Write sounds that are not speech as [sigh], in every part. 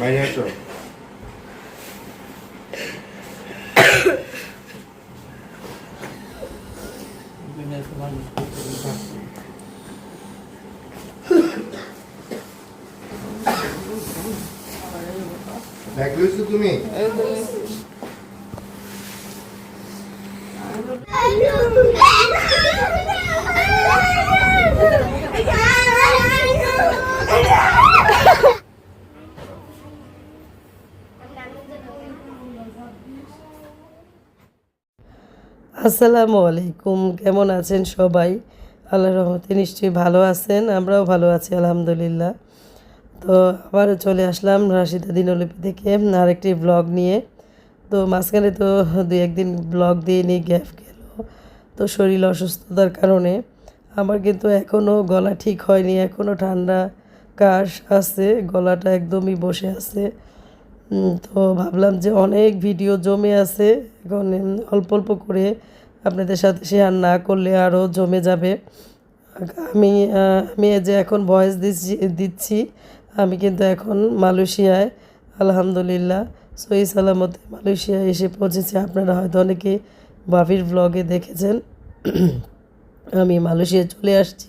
বাইরে আসো ব্যাগ লইছো তুমি? আসসালামু আলাইকুম, কেমন আছেন সবাই? আল্লাহ রহমতে নিশ্চয়ই ভালো আছেন, আমরাও ভালো আছি, আলহামদুলিল্লাহ। তো আবারও চলে আসলাম রাশিদা দিনলিপি থেকে আরেকটি ব্লগ নিয়ে। তো মাঝখানে তো দুই একদিন ব্লগ দিয়ে নিয়ে গ্যাপ গেল। তো শরীর অসুস্থতার কারণে আমার কিন্তু এখনও গলা ঠিক হয়নি এখনও ঠান্ডা কাশ আছে, গলাটা একদমই বসে আছে। তো ভাবলাম যে অনেক ভিডিও জমে আছে। এখন অল্প অল্প করে আপনাদের সাথে শেয়ার না করলে আরও জমে যাবে। আমি আমি যে এখন ভয়েস দিচ্ছি দিচ্ছি, আমি কিন্তু এখন মালয়েশিয়ায়, আলহামদুলিল্লাহ, সহি সালামতে মালয়েশিয়ায় এসে পৌঁছেছি। আপনারা হয়তো অনেকে বাবির ব্লগে দেখেছেন। [clears throat] আমি মালয়েশিয়া চলে আসছি।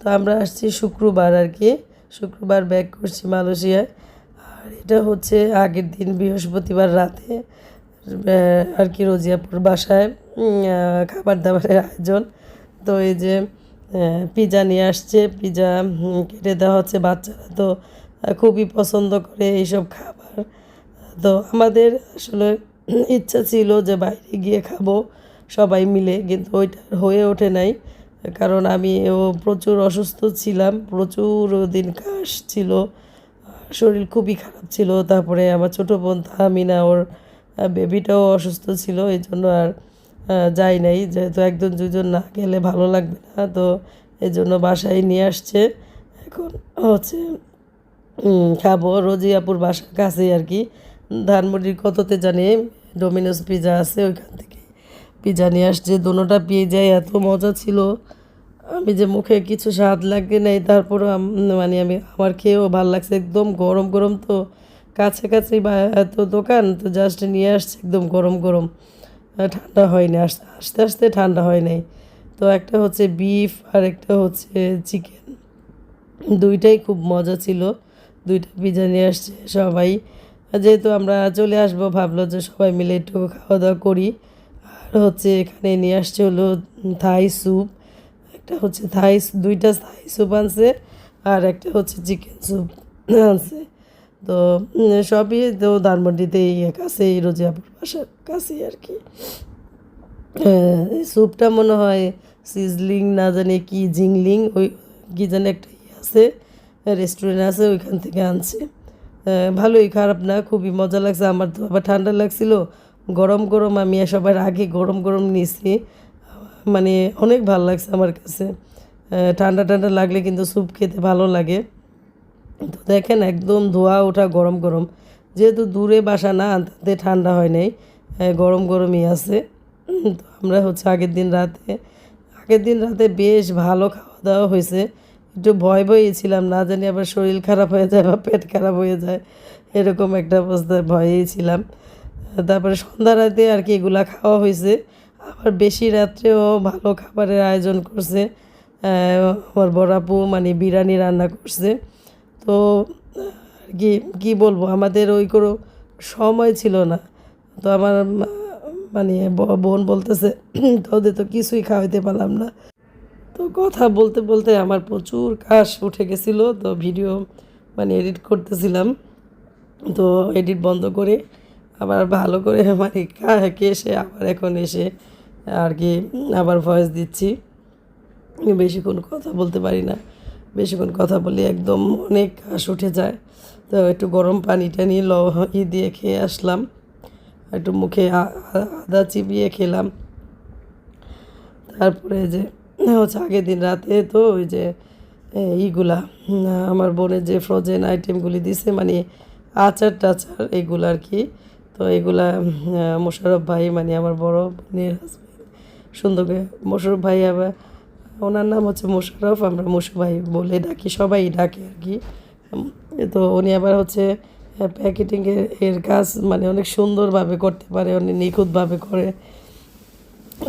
তো আমরা আসছি শুক্রবার আর কি। শুক্রবার ব্যাক করছি মালয়েশিয়ায়। এটা হচ্ছে আগের দিন বৃহস্পতিবার রাতে আর কি রোজিয়াপুর বাসায় খাবার দাবারের আয়োজন। তো এই যে পিজা নিয়ে আসছে, পিজা কেটে দেওয়া হচ্ছে বাচ্চারা। তো খুবই পছন্দ করে এইসব খাবার। তো আমাদের আসলে ইচ্ছা ছিল যে বাইরে গিয়ে খাব সবাই মিলে, কিন্তু ওইটা হয়ে ওঠে নাই। কারণ আমি ও প্রচুর অসুস্থ ছিলাম, প্রচুর দিন কাশ ছিল। শরীর খুবই খারাপ ছিল। তারপরে আমার ছোটো বোন তাহমিনা, ওর বেবিটাও অসুস্থ ছিল, এই জন্য আর যাই নাই। যেহেতু একজন দুজন না গেলে ভালো লাগবে না, তো এই জন্য বাসায় নিয়ে আসছে। এখন হচ্ছে খাব। রোজিয়াপুর বাসার কাছেই আর কি। ধানমন্ডির কততে জানি, ডোমিনোস পিজা আছে, ওইখান থেকে পিজা নিয়ে আসছে। দোনোটা পিজাই এত মজা ছিল। আমি যে মুখে কিছু স্বাদ লাগে নাই তারপরও মানে আমি, আমার খেয়েও ভালো লাগছে একদম গরম গরম তো কাছে কাছেই বা এত দোকান, তো জাস্ট নিয়ে আসছে একদম গরম গরম। ঠান্ডা হয়নি, আস্তে আস্তে আস্তে ঠান্ডা হয় নাই। তো একটা হচ্ছে বিফ আর একটা হচ্ছে চিকেন দুইটাই খুব মজা ছিল, দুইটা পিজা নিয়ে আসছে সবাই। যেহেতু আমরা চলে আসব, ভাবলো যে সবাই মিলে একটু খাওয়া দাওয়া করি। আর হচ্ছে এখানে নিয়ে আসছে হলো থাই স্যুপ একটা হচ্ছে থাই দুইটা থাই স্যুপ আনছে আর একটা হচ্ছে চিকেন স্যুপ আনছে। তো সবই তো ধানমন্ডিতেই কাছেই রোজিয়াপুর বাসার কাছেই আর কি। হ্যাঁ, এই স্যুপটা মনে হয় সিজলিং না জানি কি জিংলিং ওই কি জানি একটা ইয়ে আছে রেস্টুরেন্ট আছে ওইখান থেকে আনছে। আহ, ভালোই খারাপ না খুবই মজা লাগছে। আমার তো আবার ঠান্ডা লাগছিল। গরম গরম আমি সবার আগে গরম গরম নিয়েছি মানে অনেক ভালো লাগছে আমার কাছে। ঠান্ডা ঠান্ডা লাগলে কিন্তু স্যুপ খেতে ভালো লাগে। তো দেখেন একদম ধোয়া ওঠা গরম গরম। যেহেতু দূরে বাসা না, তাতে ঠান্ডা হয় নাই। গরম গরমই আছে। তো আমরা হচ্ছে আগের দিন রাতে, আগের দিন রাতে বেশ ভালো খাওয়া দাওয়া হয়েছে। একটু ভয় ভয়ে ছিলাম, না জানি আবার শরীর খারাপ হয়ে যায় বা পেট খারাপ হয়ে যায়, এরকম একটা অবস্থায় ভয়েই ছিলাম। তারপরে সন্ধ্যা রাতে আর কি এগুলা খাওয়া হয়েছে। আবার বেশি রাত্রেও ভালো খাবারের আয়োজন করছে। আমার বড়াপু মানে বিরিয়ানি রান্না করছে। তো আর কি, কী বলব? আমাদের ওই কোনো সময় ছিল না। তো আমার মানে বোন বলতেছে, [clears throat] তোদের তো কিছুই খাওয়াইতে পারলাম না। তো কথা বলতে বলতে আমার প্রচুর কাশ উঠে গেছিল। তো ভিডিও মানে এডিট করতেছিলাম। তো এডিট বন্ধ করে আবার ভালো করে মানে কেসে আবার এখন এসে আর কি, আবার ভয়েস দিচ্ছি। বেশিক্ষণ কথা বলতে পারি না। বেশিক্ষণ কথা বলি একদম অনেক কাশ উঠে যায়। তো একটু গরম পানিটা নিয়ে ল ই দিয়ে খেয়ে আসলাম। একটু মুখে আদা চিবিয়ে খেলাম। তারপরে যে, হচ্ছে আগের দিন রাতে তো ওই যে ইগুলা আমার বোনের যে ফ্রোজেন আইটেমগুলি দিছে মানে আচার টাচার এগুলো আর কি। তো এগুলা মোশারফ ভাই মানে আমার বড় বোনের সুন্দর করে মোশারফ ভাই আবার, ওনার নাম হচ্ছে মোশারফ, আমরা মুশু ভাই বলে ডাকি, সবাই ডাকে আর কি। তো উনি আবার হচ্ছে প্যাকেটিংয়ের এর কাজ মানে অনেক সুন্দরভাবে করতে পারে, অনেক নিখুঁতভাবে করে।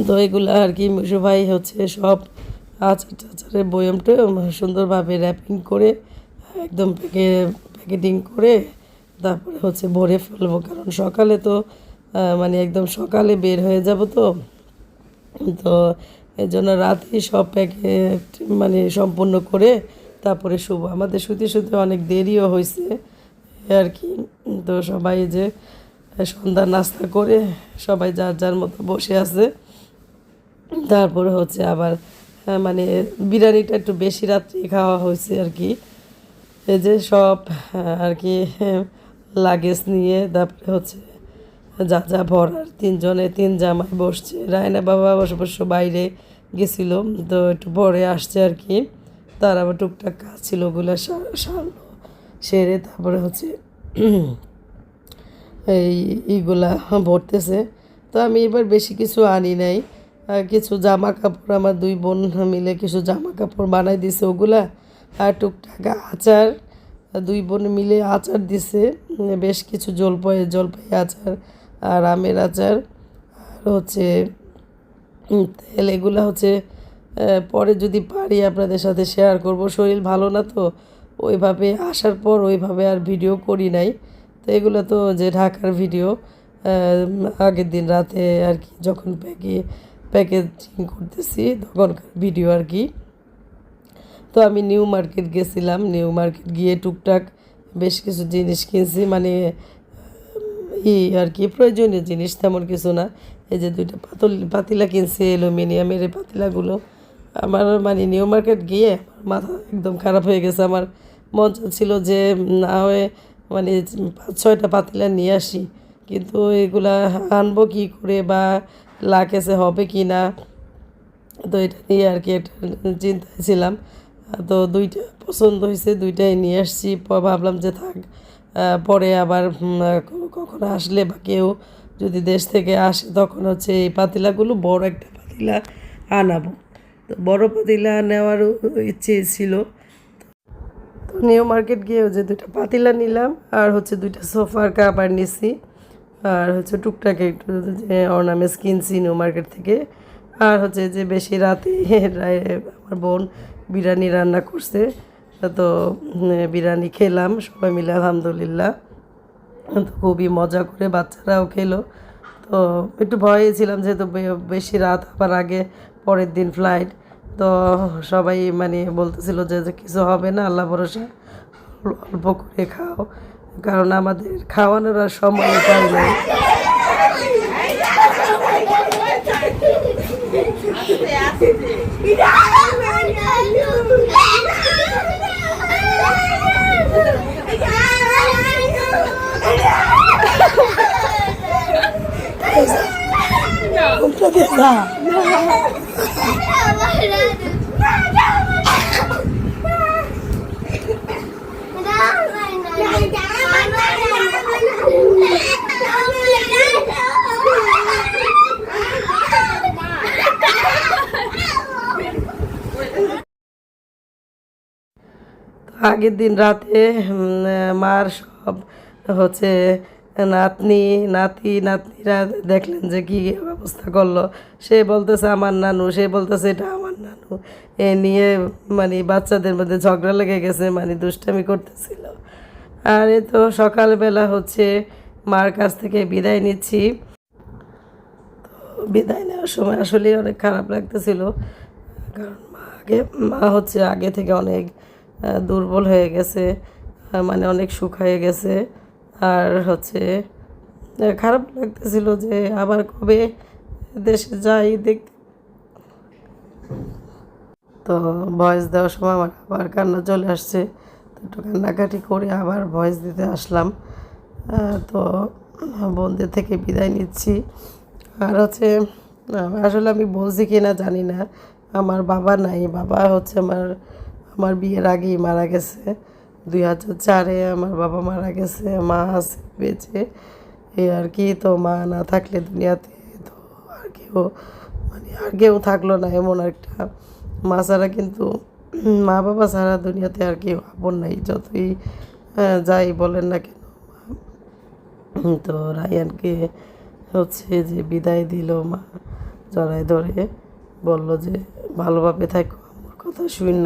তো এগুলো আর কি, মিশু ভাই হচ্ছে সব আচার টাচারের টয়ম সুন্দরভাবে র্যাপিং করে, একদম প্যাকে প্যাকেটিং করে, তারপরে হচ্ছে ভরে ফেলব। কারণ সকালে তো মানে একদম সকালে বের হয়ে যাব তো তো এই জন্য রাতেই সব প্যাকেট মানে সম্পূর্ণ করে তারপরে শুভ আমাদের শুতে শুতে অনেক দেরিও হয়েছে আর কি। তো সবাই যে সন্ধ্যা নাস্তা করে সবাই যার যার মতো বসে আছে। তারপরে হচ্ছে আবার মানে বিরিয়ানিটা একটু বেশি রাত্রি খাওয়া হয়েছে আর কি। এই যে সব আর কি লাগেজ নিয়ে তারপরে হচ্ছে যা যা ভরার তিনজনে, তিন জামাই বসছে। রায়না বাবা অবশ্য অবশ্য বাইরে গেছিল, তো একটু পরে আসছে আর কি। তার আবার টুকটাক কাজ ছিল ওগুলো সারলো, সেরে তারপরে হচ্ছে [clears throat] এই ইগুলা ভরতেছে। তো আমি এবার বেশি কিছু আনি নাই। কিছু জামা কাপড় আমার দুই বোন মিলে কিছু জামা কাপড় বানাই দিছে ওগুলা। আর টুকটাক আচার, দুই বোন মিলে আচার দিছে। বেশ কিছু জলপাই জলপাই আচার আর আমের আচার, আর হচ্ছে তেল, এগুলো হচ্ছে পরে যদি পারি আপনাদের সাথে শেয়ার করব। শরীর ভালো না তো? ওইভাবে আসার পর ওইভাবে আর ভিডিও করি নাই। তো এগুলো তো যে ঢাকার ভিডিও আগের দিন রাতে আর কি যখন প্যাকে প্যাকেজিং করতেছি, তখনকার ভিডিও আর কি। তো আমি নিউ মার্কেট গেছিলাম নিউ মার্কেট গিয়ে টুকটাক বেশ কিছু জিনিস কিনছি। মানে ই আর কি, প্রয়োজনীয় জিনিস তেমন কিছু না। এই যে দুইটা পাতল, পাতিলা কিনছে অ্যালুমিনিয়ামের এই পাতিলাগুলো। আমার মানে নিউ মার্কেট গিয়ে মাথা একদম খারাপ হয়ে গেছে। আমার মন ছিল যে না হয়ে মানে পাঁচ, ছয়টা পাতিলা নিয়ে আসি। কিন্তু এগুলা আনব কী করে বা লাকেসে হবে কি না? তো এটা নিয়ে আর কি একটা চিন্তায় ছিলাম। তো দুইটা পছন্দ হয়েছে, দুইটাই নিয়ে আসছি। ভাবলাম যে থাক পরে আবার কখনো আসলে বা কেউ যদি দেশ থেকে আসে, তখন হচ্ছে এই পাতিলাগুলো বড় একটা পাতিলা আনাবো। তো বড় পাতিলা নেওয়ারও ইচ্ছে ছিল। তো নিউ মার্কেট গিয়েও যে দুইটা পাতিলা নিলাম, আর হচ্ছে দুইটা সোফার কাপ আর নিছি। আর হচ্ছে টুকটাক একটু যে অর্নামেন্টস কিনছি নিউ মার্কেট থেকে। আর হচ্ছে যে বেশি রাতে [laughs] আমার বোন বিরিয়ানি রান্না করছে। তো বিরিয়ানি খেলাম, সবাই মিলে আলহামদুলিল্লাহ। তো খুবই মজা করে বাচ্চারাও খেলো। তো একটু ভয়ে ছিলাম যেহেতু বেশি রাত আবার আগে পরের দিন ফ্লাইট তো সবাই মানে বলতেছিল যে কিছু হবে না, আল্লাহ ভরসা, অল্প করে খাও। কারণ আমাদের খাওয়ানোর আর সময় পাই নাই। আগের দিন রাতে মার সব হচ্ছে নাতনি, নাতি, নাতনিরা দেখলেন যে কি ব্যবস্থা করল। সে বলতেছে, আমার নানু। সে বলতেছে, এটা আমার নানু। এ নিয়ে মানে বাচ্চাদের মধ্যে ঝগড়া লেগে গেছে মানে দুষ্টামি করতেছিল। আর এ তো সকালবেলা হচ্ছে মার কাছ থেকে বিদায় নিচ্ছি। তো বিদায় নেওয়ার সময় আসলে অনেক খারাপ লাগতেছিল। কারণ মা আগে মা হচ্ছে আগে থেকে অনেক দুর্বল হয়ে গেছে মানে অনেক শুকায়ে গেছে। আর হচ্ছে খারাপ লাগতেছিল যে আবার কবে দেশে যাই দেখতে। তো ভয়েস দেওয়ার সময় আমার আবার কান্না চলে আসছে। তো একটু কান্নাকাটি করে আবার ভয়েস দিতে আসলাম। তো বোনদের থেকে বিদায় নিচ্ছি। আর হচ্ছে আসলে আমি বলছি কি না জানি না। আমার বাবা নাই, বাবা হচ্ছে আমার আমার বিয়ের আগেই মারা গেছে। দুই হাজার চারে আমার বাবা মারা গেছে, মা আছে বেঁচে। এই আর কি, তো মা না থাকলে দুনিয়াতে তো আর কেউ মানে আর কেউ থাকল না এমন একটা। মা ছাড়া কিন্তু, মা বাবা ছাড়া দুনিয়াতে আর কেউ আপন নাই, যতই যাই বলেন না কেন। তো রায়ানকে হচ্ছে যে বিদায় দিল মা, জড়ায় ধরে, বলল যে, ভালোভাবে থাকো, আমার কথা শূন্য।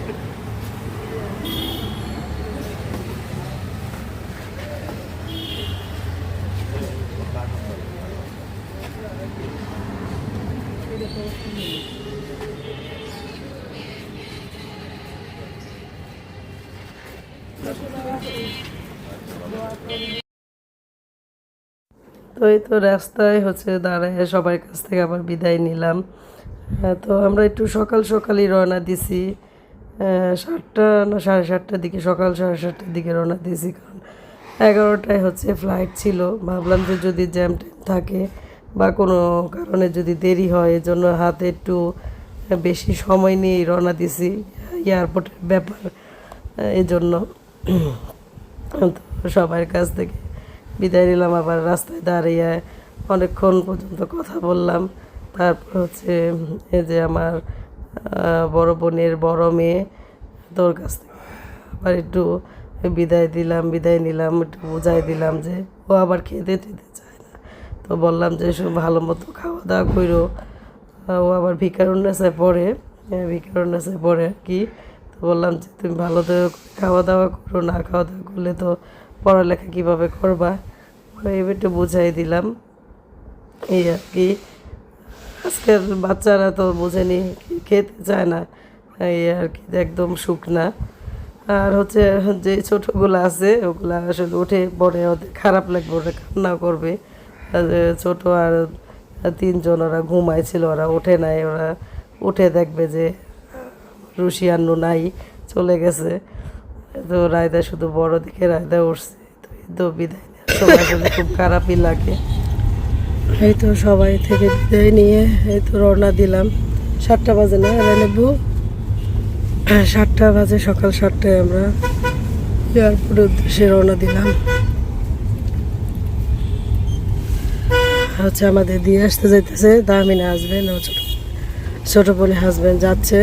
তো এই তো রাস্তায় হচ্ছে দাঁড়ায় সবার কাছ থেকে আবার বিদায় নিলাম। তো আমরা একটু সকাল সকালই রওনা দিছি। সাতটা না সাড়ে সাতটার দিকে, সকাল সাড়ে সাতটার দিকে রওনা দিয়েছি। কারণ এগারোটায় হচ্ছে ফ্লাইট ছিল। ভাবলাম যে যদি জ্যাম ট্যাম থাকে বা কোনো কারণে যদি দেরি হয়, এজন্য হাতে একটু বেশি সময় নিয়ে রওনা দিছি। এয়ারপোর্টের ব্যাপার এজন্য। তো সবার কাছ থেকে বিদায় নিলাম, আবার রাস্তায় দাঁড়িয়ে অনেকক্ষণ পর্যন্ত কথা বললাম। তারপর হচ্ছে এই যে আমার বড় বোনের বড় মেয়ে তোর কাছ থেকে আবার একটু বিদায় দিলাম, বিদায় নিলাম, একটু বুঝাই দিলাম যে ও আবার খেতে টেতে চায় না। তো বললাম যে সব ভালো মতো খাওয়া দাওয়া করো। ও আবার ভিকারুন্যাসে পড়ে ভিকারুন্যাসে পড়ে কি। বললাম যে, তুমি ভালো তো খাওয়া দাওয়া করো, না খাওয়া দাওয়া করলে তো পড়ালেখা কীভাবে করবা? একটু বুঝাই দিলাম। এই আর কি। আজকের বাচ্চারা তো বোঝেনি, খেতে চায় না। এই আর কি, একদম শুকনা আর হচ্ছে, যে ছোটোগুলো আছে, ওগুলো আসলে উঠে পরে ওদের খারাপ লাগবে, ওরা কান্না করবে। ছোটো আর তিনজন, ওরা ঘুমাইছিল, ওরা ওঠে নাই, ওরা উঠে দেখবে যে রুশিয়ান্ন নাই, চলে গেছে। তো রায়দা শুধু বড় দিকে রায়দা উঠছে, তো তো বিদায় সময় খুব খারাপই লাগে। এই তো সবাই থেকে বিদায় নিয়ে এই তো রওনা দিলাম। সাতটা বাজে না নেবু সাতটা বাজে, সকাল সাতটায় আমরা এয়ারপোর্টের উদ্দেশ্যে রওনা দিলাম। হচ্ছে আমাদের দিয়ে আসতে যাইতেছে, দামিনা ও ছোট ছোট বোনের হাজবেন্ড যাচ্ছে।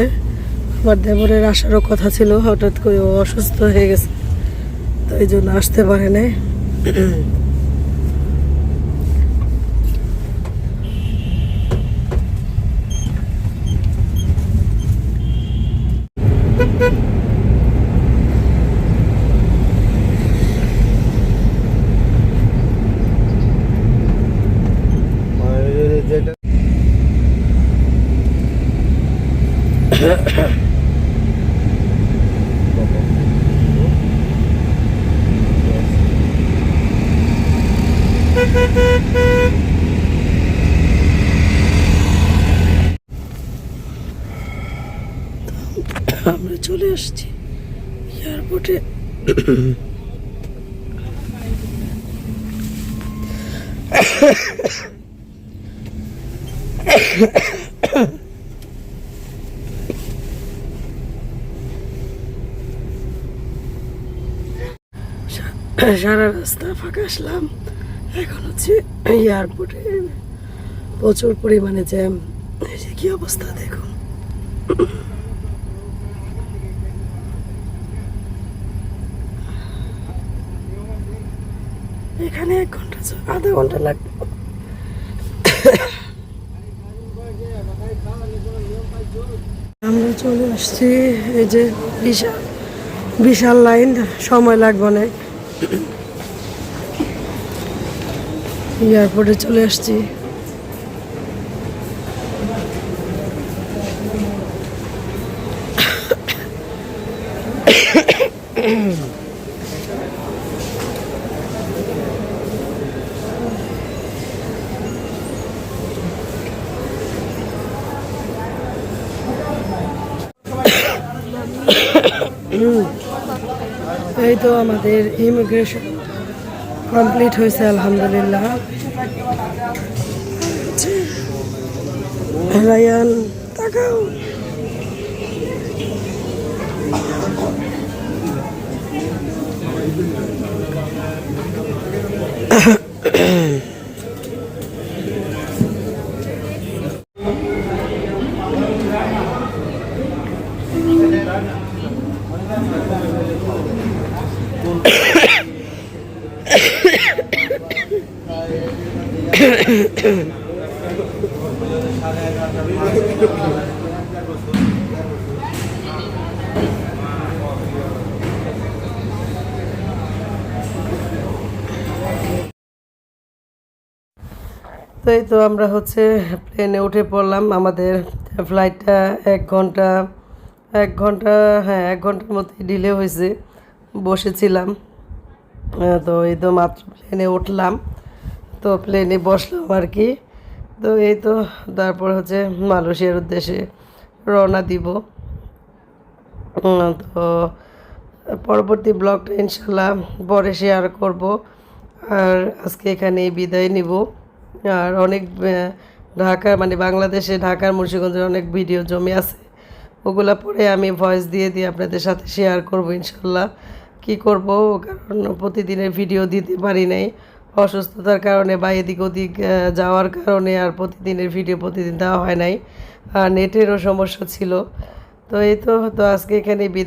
দেবরের আসারও কথা ছিল, হঠাৎ করে ও অসুস্থ হয়ে গেছে। তো এই জন্য আসতে পারে নাই আর যেটা আমরা চলে আসছি। এয়ারপোর্টে সারা রাস্তা ফাঁকা আসলাম। এখন হচ্ছে এয়ারপোর্টে প্রচুর পরিমাণে জ্যাম কি অবস্থা দেখুন। এখানে এক ঘণ্টা আধা ঘণ্টা লাগবে। আমরা চলে আসছি, এই যে বিশাল বিশাল লাইন, সময় লাগবে অনেক। এয়ারপোর্টে চলে আসছি। এই তো আমাদের ইমিগ্রেশন কমপ্লিট হয়েছে আলহামদুলিল্লাহ। রায়ান তাকাও। তো এই তো আমরা হচ্ছে প্লেনে উঠে পড়লাম। আমাদের ফ্লাইটটা এক ঘণ্টা এক ঘণ্টা হ্যাঁ এক ঘণ্টার মধ্যে ডিলে হয়েছে। বসেছিলাম। তো এই তো মাত্র প্লেনে উঠলাম। তো প্লেনে বসলাম আর কি। তো এই তো তারপর হচ্ছে মালয়েশিয়ার উদ্দেশ্যে রওনা দিব। তো পরবর্তী ব্লগটা ইনশাল্লাহ পরে শেয়ার করব। আর আজকে এখানে বিদায় নিব। আর অনেক ঢাকার মানে বাংলাদেশে ঢাকার মুন্সিগঞ্জের অনেক ভিডিও জমে আছে। ওগুলো পরে আমি ভয়েস দিয়ে দিয়ে আপনাদের সাথে শেয়ার করব ইনশাল্লাহ কি করব? কারণ প্রতিদিনের ভিডিও দিতে পারি নাই। অসুস্থতার কারণে বা এদিক ওদিক যাওয়ার কারণে আর প্রতিদিনের ভিডিও প্রতিদিন দেওয়া হয় নাই। আর নেটেরও সমস্যা ছিল। তো এই তো তো আজকে এখানে বিদায়।